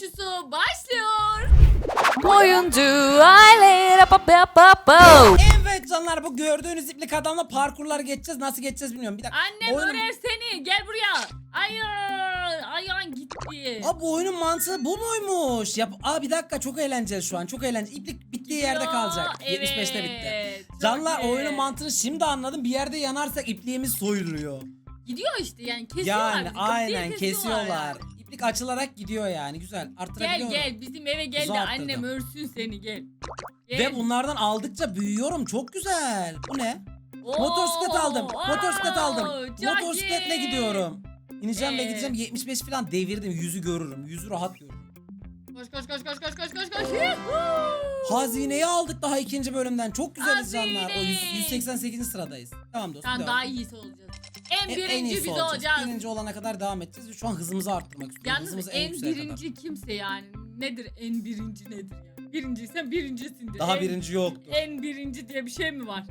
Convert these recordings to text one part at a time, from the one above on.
koşusu başlıyor. Oyuncu aile. Evet canlar bu gördüğünüz iplik adamla parkurlar geçeceğiz. Nasıl geçeceğiz bilmiyorum. Bir dakika. Annem Oyunun- örer seni. Gel buraya. Hayır. Ayağın gitti. Aa bu oyunun mantığı bu muymuş? Yap Aa bir dakika çok eğlenceli şu an. Çok eğlenceli. İplik bittiği yerde Gidiyor. kalacak. Evet. 75'te bitti. çok Canlar iyi. oyunun mantığını şimdi anladım. Bir yerde yanarsak ipliğimiz soyuluyor. Gidiyor işte yani kesiyorlar. Yani bizi, aynen kesiyorlar. İplik açılarak gidiyor yani. Güzel. Gel gel bizim eve gel de annem örsün seni gel. Gel. Ve bunlardan aldıkça büyüyorum. Çok güzel. Bu ne? Oo, Motosiklet aldım. Motosiklet aldım. çok Motosikletle gidiyorum. İneceğim ve Evet. gideceğim 75 falan devirdim. Yüzü görürüm. Yüzü rahat görürüm. Koş koş koş koş koş koş koş koş. Yuhuu. Hazineyi aldık daha ikinci bölümden. Çok güzeliz canlar. O yüz- Hazine. 188. sıradayız. Tamam dostum. Sen devam. daha iyisi olacağız. En En- birinci en iyisi biz olacağız. olacağız. Birinci olana kadar devam edeceğiz. ve Şu an hızımızı arttırmak istiyorum. Yalnız Hızımızı en, yükseğe birinci kimse yani. Nedir en birinci nedir yani? Birinciysen birincisindir. Daha en, birinci yoktu. En birinci diye bir şey mi var?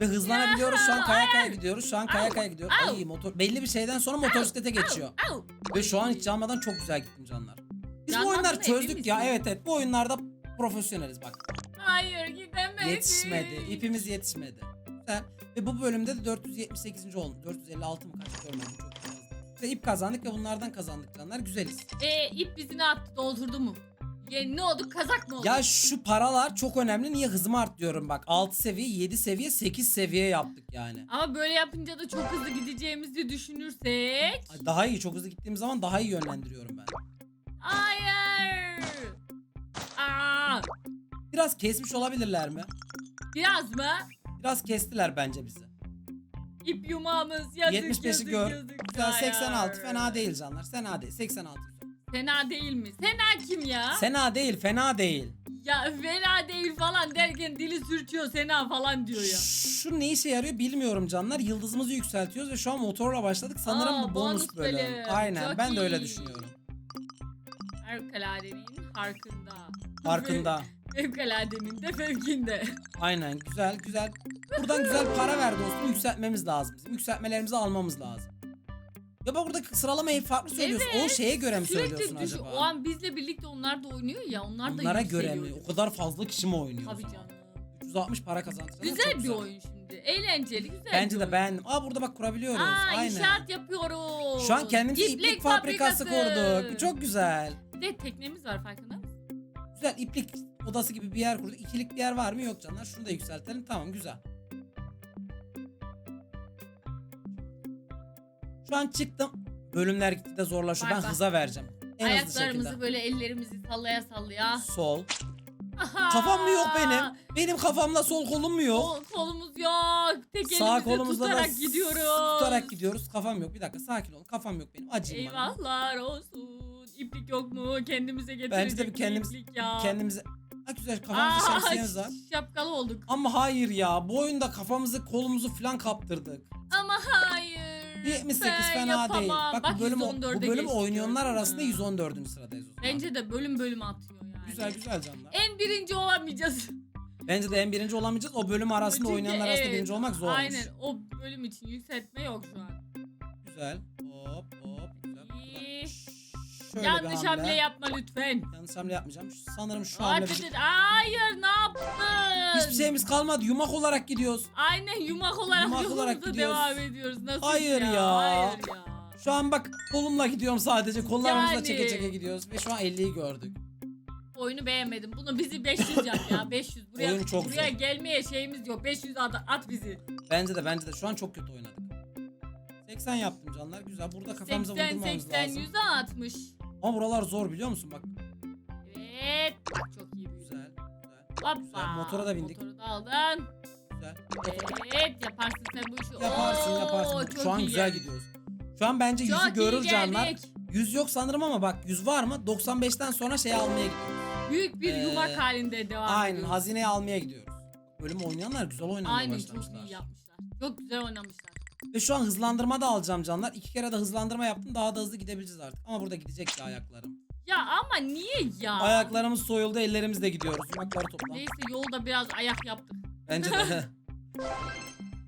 Ve hızlanabiliyoruz. Şu an kaya kaya gidiyoruz. Şu an kaya kaya gidiyoruz. Au. Ay motor belli bir şeyden sonra motosiklete geçiyor. Au, au. Ve şu an hiç canmadan çok güzel gittim canlar. Biz bu Canlandın oyunları emin çözdük ya. Evet evet bu oyunlarda profesyoneliz bak. Hayır gidemedik. Yetişmedi. İpimiz yetişmedi. Güzel. Ve bu bölümde de 478. oldu. 456 mı kaç görmedim çok fazla. Ve ip kazandık ve bunlardan kazandık canlar. Güzeliz. E ip bizi ne yaptı doldurdu mu? Ya, ne oldu kazak mı oldu? Ya şu paralar çok önemli. Niye hızımı arttırıyorum bak. 6 seviye, 7 seviye, 8 seviye yaptık yani. Ama böyle yapınca da çok hızlı gideceğimizi düşünürsek. Ay, Daha iyi. Çok hızlı gittiğim zaman daha iyi yönlendiriyorum ben. Hayır. Aa, Biraz kesmiş olabilirler mi? biraz mı? Biraz kestiler bence bizi. İp yumağımız yazık 75'i yazık gör. yazık. Güzel Hayır. 86 fena değil canlar. Fena değil. 86. Fena değil mi? Sena kim ya? Fena değil, fena değil. Ya fena değil falan derken dili sürçüyor Sena falan diyor ya. Şu ne işe yarıyor bilmiyorum canlar. Yıldızımızı yükseltiyoruz ve şu an motorla başladık. Sanırım Aa, bu bonus, bonus bölüm. bölüm. Aynen Çok ben de öyle iyi. düşünüyorum. Fevkaladenin farkında. Farkında. Fevkaladenin de fevkinde. Aynen güzel güzel. Buradan güzel para ver dostum. Yükseltmemiz lazım bizim. Yükseltmelerimizi almamız lazım. Ya bak burada sıralamayı farklı söylüyorsun. o şeye göre mi söylüyorsun Sürekli düşün. acaba? O an bizle birlikte onlar da oynuyor ya. Onlar da Onlara göre yükseliyor. mi? O kadar fazla kişi mi oynuyor? Tabii canım. 360 para kazandı. Güzel bir oyun şimdi. Eğlenceli güzel Bence bir de oyun. ben. Aa burada bak kurabiliyoruz. Aa Aynen. inşaat yapıyoruz. Şu an kendimize İplik iplik fabrikası kurduk. Bu çok güzel. Bir de teknemiz var farkında mısın? Güzel iplik odası gibi bir yer kurduk. İkilik bir yer var mı? Yok canlar. Şunu da yükseltelim. Tamam güzel. Şu an çıktım. Bölümler gitgide zorlaşıyor. Bak, Ben bak. hıza vereceğim. En Ayaklarımızı böyle ellerimizi sallaya sallaya. Sol. Kafam mı yok benim? Benim kafamda sol kolum mu yok? Kol- kolumuz yok. Tek Sağ kolumuzla da tutarak s- gidiyoruz. Tutarak gidiyoruz. Kafam yok. Bir dakika sakin olun. Kafam yok benim. Acıyım bana. Eyvahlar olsun. İplik yok mu? Kendimize getirecek Bence de bir kendimiz- ya. Kendimize... Ha güzel kafamızda Aa, şemsiyemiz var. Şapkalı olduk. Ama hayır ya. Bu oyunda kafamızı kolumuzu falan kaptırdık. Ama hayır. 78 ben fena değil. yapamam. Bak, Bak bu bölüm, 114'e bu bölüm oynayanlar mü? arasında 114. sıradayız o zaman. Bence de bölüm bölüm atıyor yani. Güzel güzel canlar. En birinci olamayacağız. Bence de en birinci olamayacağız. O bölüm arasında Çünkü oynayanlar arasında evet, birinci olmak zormuş. Aynen o bölüm için yükseltme yok şu an. Güzel. Şöyle Yanlış bir hamle. yapma lütfen. Yanlış hamle yapmayacağım. Sanırım şu hamle et. Hayır ne yaptın? Hiçbir şeyimiz kalmadı. Yumak olarak gidiyoruz. Aynen yumak olarak Yumak yolumuza olarak gidiyoruz. devam ediyoruz. Nasıl Hayır ya? ya. Hayır ya. Şu an bak kolumla gidiyorum sadece. Kollarımızla Yani. çeke çeke gidiyoruz. Ve şu an 50'yi gördük. Oyunu beğenmedim. Bunu bizi 500 yap ya. 500. Buraya, Oyun çok buraya zor. gelmeye şeyimiz yok. 500 at, at bizi. Bence de bence de. Şu an çok kötü oynadık. 80 yaptım canlar. Güzel. Burada kafamıza 80 vurdurmamız 80 lazım. 100'e atmış. Ama buralar zor biliyor musun? Bak Evet. Çok iyi büyüdü. güzel. Hoppa. Güzel. Motora da bindik. Motoru da aldın. Güzel. Evet yaparsın sen bu işi. Yaparsın Oo, yaparsın. çok Şu an iyi güzel gidiyoruz. Şu an bence yüzü Çok iyi görür canlar. geldik. 100 yok sanırım ama bak 100 var mı? 95'ten sonra şey almaya gidiyoruz. Büyük bir Ee, yumak halinde devam Aynen ediyoruz. hazineyi almaya gidiyoruz. Bölüm oynayanlar güzel oynamaya Aynen başlamışlar. çok iyi yapmışlar. Çok güzel oynamışlar. Ve şu an hızlandırma da alacağım canlar. İki kere de hızlandırma yaptım. Daha da hızlı gidebileceğiz artık. Ama burada gidecek ya ayaklarım. Ya ama niye ya? Ayaklarımız soyuldu ellerimizle gidiyoruz. Yumakları topla. Neyse yolda biraz ayak yaptık. Bence de.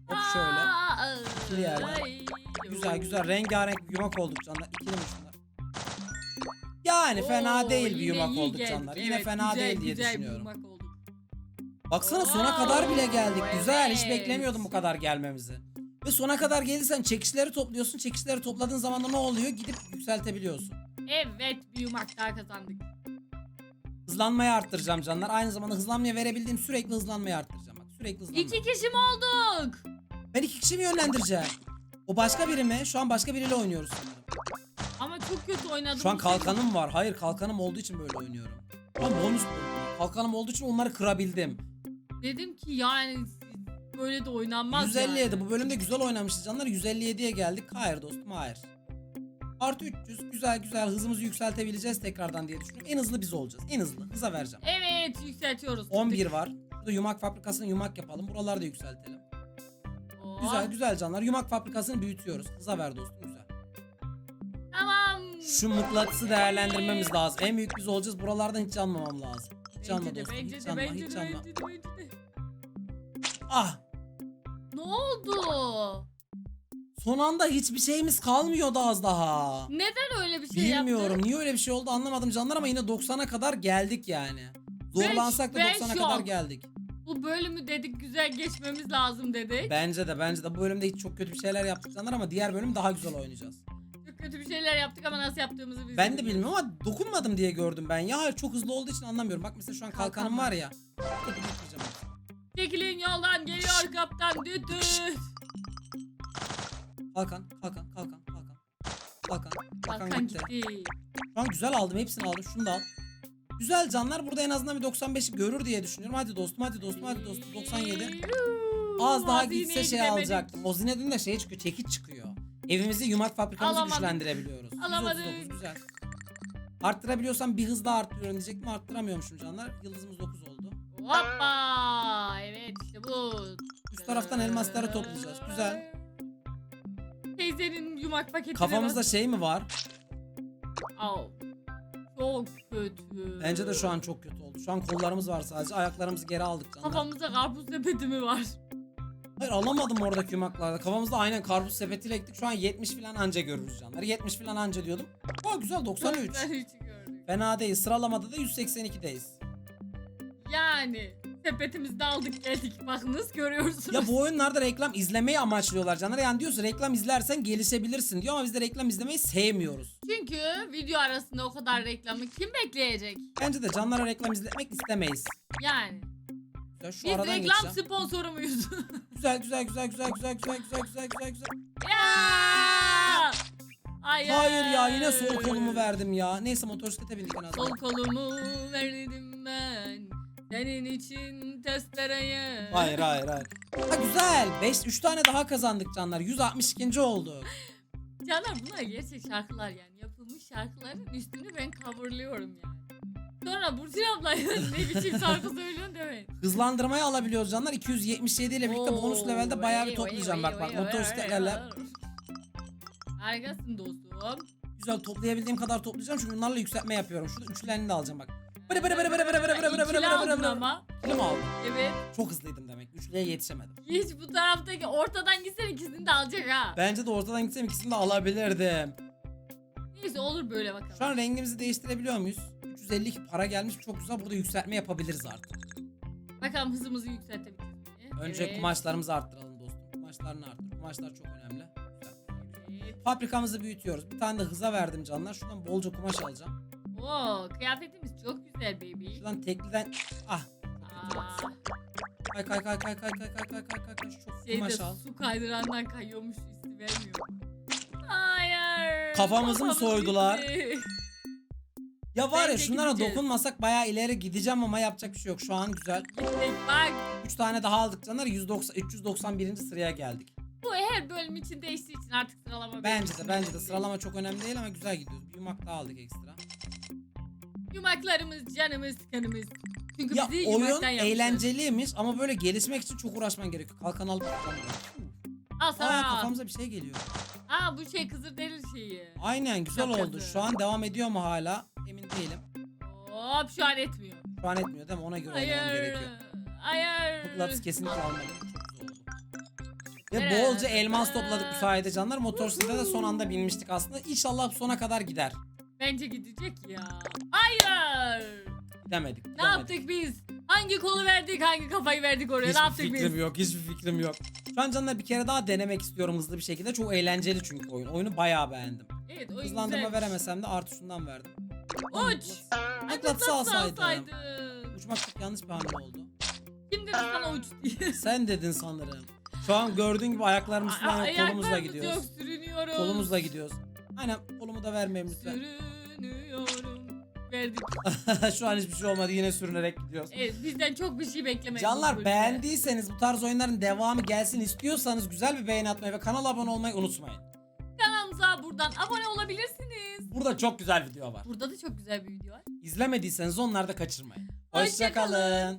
Hop şöyle. Aa, Bir yerden. ay. Güzel güzel rengarenk bir yumak olduk canlar. İkili mi şunlar? Ya Yani fena Oo, değil bir yine yumak iyi olduk geldik. canlar. Yine Evet, fena güzel, değil diye güzel bir düşünüyorum. yumak olduk. Baksana sona Oo, kadar bile geldik. Güzel. Hiç evet. beklemiyordum bu kadar gelmemizi. Ve sona kadar gelirsen çekişleri topluyorsun. Çekişleri topladığın zaman da ne oluyor? Gidip yükseltebiliyorsun. Evet bir yumak daha kazandık. Hızlanmayı arttıracağım canlar. Aynı zamanda hızlanmaya verebildiğim sürekli hızlanmayı arttıracağım. Bak sürekli hızlanma. İki kişi mi olduk? Ben iki kişi mi yönlendireceğim? O başka biri mi? Şu an başka biriyle oynuyoruz sanırım. Ama çok kötü oynadım. Şu an kalkanım var. Hayır kalkanım olduğu için böyle oynuyorum. Ama bonus. Kalkanım olduğu için onları kırabildim. Dedim ki yani böyle de oynanmaz 157 yani. bu bölümde güzel oynamışız canlar. 157'ye geldik. Hayır dostum hayır. Artı 300 güzel güzel hızımızı yükseltebileceğiz tekrardan diye düşünüyorum. En hızlı biz olacağız. En hızlı. Hıza vereceğim. Evet yükseltiyoruz. 11 var. Burada yumak fabrikasını yumak yapalım. Buraları da yükseltelim. Oo, Güzel güzel canlar. Yumak fabrikasını büyütüyoruz. Hıza ver dostum güzel. Tamam. Şu mıknatısı değerlendirmemiz lazım. En büyük biz olacağız. Buralardan hiç yanmamam lazım. Hiç yanma Bence de, dostum. bence Hiç de, yanma. bence Hiç de, yanma. bence de, bence de. Ah! Ne oldu? Son anda hiçbir şeyimiz kalmıyordu az daha. Neden öyle bir şey Bilmiyorum yaptı? niye öyle bir şey oldu anlamadım canlar ama yine 90'a kadar geldik yani. Zorlansak da ben 90'a şok. kadar geldik. Bu bölümü dedik güzel geçmemiz lazım dedik. Bence de bence de bu bölümde hiç çok kötü bir şeyler yaptık canlar ama diğer bölüm daha güzel oynayacağız. Çok kötü bir şeyler yaptık ama nasıl yaptığımızı biz Ben de bilmiyorum ama dokunmadım diye gördüm ben. Ya çok hızlı olduğu için anlamıyorum. Bak mesela şu an kalkanım Kalkan var ya. Dur, dur, dur, dur. Çekilin yoldan geliyor kaptan düdüt. Kalkan, kalkan, kalkan, kalkan. Kalkan, kalkan Kalkan gitti. gitti. Şu an güzel aldım hepsini aldım. Şunu da al. Güzel canlar burada en azından bir 95'i görür diye düşünüyorum. Hadi dostum hadi dostum hadi dostum 97. Yuhuu, Az daha hazineye gitse şey gidemedik. alacaktım. O zinedin de şeye çıkıyor, çekiç çıkıyor. Evimizi yumak fabrikamızı Alamadık. güçlendirebiliyoruz. Alamadık. 139 güzel. Arttırabiliyorsam bir hız daha arttırıyorum diyecektim. Arttıramıyormuşum canlar. Yıldızımız 9 oldu. Hoppa. Evet işte bu. Üst taraftan elmasları toplayacağız. Güzel. Teyzenin yumak paketine Kafamızda bak. şey mi var? Au. Çok kötü. Bence de şu an çok kötü oldu. Şu an kollarımız var sadece. Ayaklarımızı geri aldık canlar. Kafamızda karpuz sepeti mi var? Hayır alamadım oradaki yumaklarda. Kafamızda aynen karpuz sepetiyle gittik. Şu an 70 falan anca görürüz canlar. 70 falan anca diyordum. Aa güzel 93. 93 gördük. Fena değil. Sıralamada da 182'deyiz. Yani sepetimizi de aldık geldik. Bakınız görüyorsunuz. Ya bu oyunlarda reklam izlemeyi amaçlıyorlar canlar. Yani diyorsun reklam izlersen gelişebilirsin diyor ama biz de reklam izlemeyi sevmiyoruz. Çünkü video arasında o kadar reklamı kim bekleyecek? Bence de canlara reklam izlemek istemeyiz. Yani. Güzel şu Biz aradan reklam geçeceğim. sponsoru muyuz? Güzel güzel güzel güzel güzel güzel güzel güzel güzel güzel. ya! Hayır. Hayır ya yine sol kolumu verdim ya. Neyse motosiklete bindik en azından. Sol kolumu verdim ben. Senin için testereye. Hayır hayır hayır. Ha güzel. 5 3 tane daha kazandık canlar. 162. olduk. Canlar bunlar gerçek şarkılar yani. Yapılmış şarkıların üstünü ben coverlıyorum yani. Sonra Burçin abla ne biçim şarkı söylüyorsun demeyin. Hızlandırmayı alabiliyoruz canlar. 277 ile birlikte Oo, bonus levelde bayağı bir toplayacağım. Bak bak motosikletlerle. Harikasın dostum. Güzel toplayabildiğim kadar toplayacağım. Çünkü bunlarla yükseltme yapıyorum. Şurada üçlerini de alacağım bak. Bıra bıra bıra bıra bıra bıra bıra bıra İkili bıra bıra aldın bıra. ama. Kilo mu? Evet. Çok hızlıydım demek. Üçlüye yetişemedim. Hiç bu taraftaki ortadan gitsen ikisini de alacak ha. Bence de ortadan gitsem ikisini de alabilirdim. Neyse olur böyle bakalım. Şu an rengimizi değiştirebiliyor muyuz? 352 para gelmiş çok güzel. Burada yükseltme yapabiliriz artık. Bakalım hızımızı yükseltebiliriz mi? Önce Evet. kumaşlarımızı arttıralım dostum. Kumaşlarını arttır. Kumaşlar çok önemli. Güzel. Evet. Fabrikamızı büyütüyoruz. Bir tane de hıza verdim canlar. Şuradan bolca kumaş alacağım. Oo, kıyafetimiz çok güzel baby. Şuradan tekliden... Ah. Aa, Kay kay kay kay kay kay kay kay kay kay kay. Çok şeyde kumaş al. su kaydırandan kayıyormuş hissi vermiyor. Hayır. Kafamızı mı soydular? gitti. Ya var ya Bence şunlara gideceğiz. dokunmasak bayağı ileri gideceğim ama yapacak bir şey yok. Şu an güzel. Gittik bak. 3 tane daha aldık canlar. 190 391. sıraya geldik. Bu her bölüm için değiştiği için artık sıralama Bence de bence de sıralama çok önemli değil ama güzel gidiyoruz. Bir yumak daha aldık ekstra. Yumaklarımız, canımız, kanımız. Çünkü Ya bizi oyun yumaktan yapmışlar. eğlenceliymiş ama böyle gelişmek için çok uğraşman gerekiyor. Kalkan alıp Al sana. Aa kafamıza bir şey geliyor. Aa bu şey Kızılderili şeyi. Aynen güzel Şapkası. oldu. Şu an devam ediyor mu hala? Emin değilim. Hop şu an etmiyor. Şu an etmiyor değil mi? Ona göre oynamam Hayır. gerekiyor. Hayır. Mıknatıs kesinlikle almalıyım. Ve bolca elmas topladık bu sayede canlar. Motosiklete de son anda binmiştik aslında. İnşallah sona kadar gider. Bence gidecek ya. Hayır. Gidemedik. Ne gidemedik. yaptık biz? Hangi kolu verdik, hangi kafayı verdik oraya? ne Hiçbir yaptık fikrim biz? yok. Hiçbir fikrim yok. Şu an canlar bir kere daha denemek istiyorum hızlı bir şekilde. Çok eğlenceli çünkü oyun. Oyunu bayağı beğendim. Evet, oyun Hızlandırma güzelmiş. veremesem de artı şundan verdim. Uç. Alsaydım. alsaydın. Uçmak çok yanlış bir hamle oldu. Kim dedi sana uç diye? Sen dedin sanırım. Şu an gördüğün gibi ayaklarımız falan yok. Kolumuzla ayaklarımız gidiyoruz. Yok sürünüyoruz. Kolumuzla gidiyoruz. Aynen kolumu da vermeyeyim lütfen. Sürünüyorum. Verdik. Şu an hiçbir şey olmadı yine sürünerek gidiyoruz. Evet bizden çok bir şey beklemeyin. bu Canlar bölümde. beğendiyseniz bu tarz oyunların devamı gelsin istiyorsanız güzel bir beğeni atmayı ve kanala abone olmayı unutmayın. Kanalımıza buradan abone olabilirsiniz. Burada çok güzel video var. Burada da çok güzel bir video var. İzlemediyseniz onları da kaçırmayın. Hoşça kalın.